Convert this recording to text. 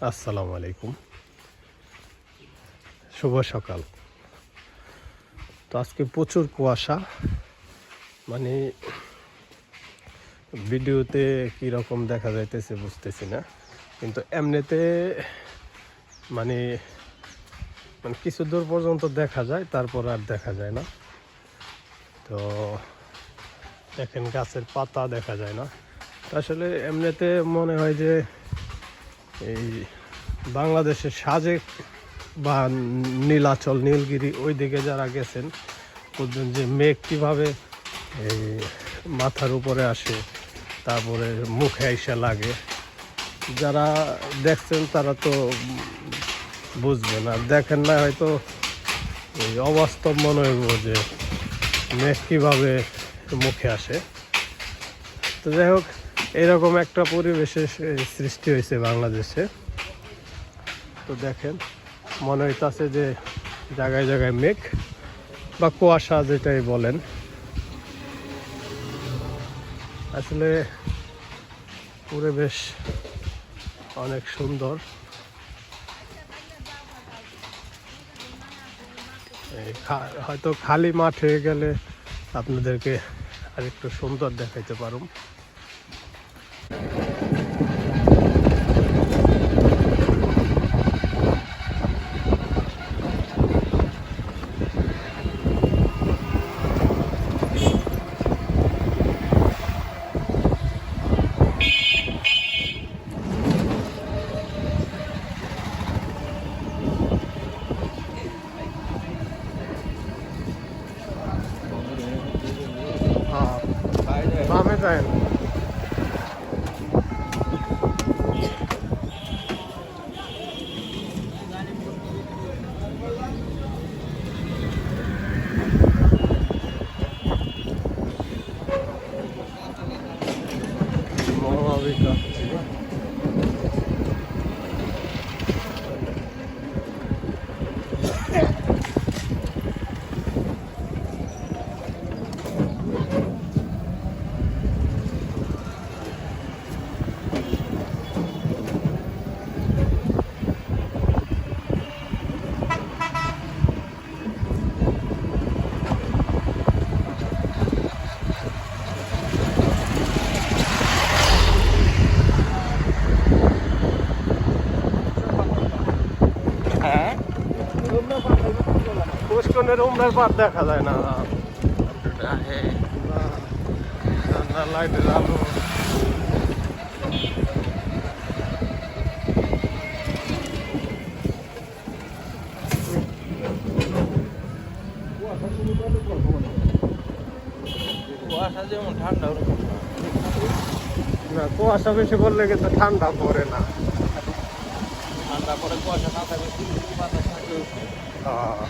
আসসালামু আলাইকুম। শুভ সকাল। তো আজকে প্রচুর কুয়াশা। মানে ভিডিওতে কীরকম দেখা যাইতেছে বুঝতেছি না। কিন্তু এমনিতে মানে মানে কিছু দূর পর্যন্ত দেখা যায়, তারপর আর দেখা যায় না। তো দেখেন গাছের পাতা দেখা যায় না। আসলে এমনিতে মনে হয় যে এই বাংলাদেশের সাজেক বা নীলাচল, নীলগিরি ওই দিকে যারা গেছেন, বুঝবেন যে মেঘ কীভাবে এই মাথার উপরে আসে, তারপরে মুখে এসে লাগে। যারা দেখছেন তারা তো বুঝবেন, আর দেখেন না হয়তো এই অবাস্তব মনে হইব যে মেঘ কীভাবে মুখে আসে। তো যাই হোক এরকম একটা পরিবেশের সৃষ্টি হয়েছে বাংলাদেশে। তো দেখেন, মনে হইতাছে যে জায়গায় জায়গায় মেঘ বা কুয়াশা যেটাই বলেন। আসলে পরিবেশ অনেক সুন্দর। হয়তো খালি মাঠ হয়ে গেলে আপনাদেরকে আরেকটু সুন্দর দেখাইতে পারুম। বামে যায় পুষ্কনের উমরার পার দেখা যায় না। না লাইটের আলো কুয়াশা যেমন ঠান্ডা না। না কুয়াশা বেশি পড়লে কিন্তু ঠান্ডা পড়ে না। ঠান্ডা পরে কুয়াশা না থাকে বাতাস থাকে আহ,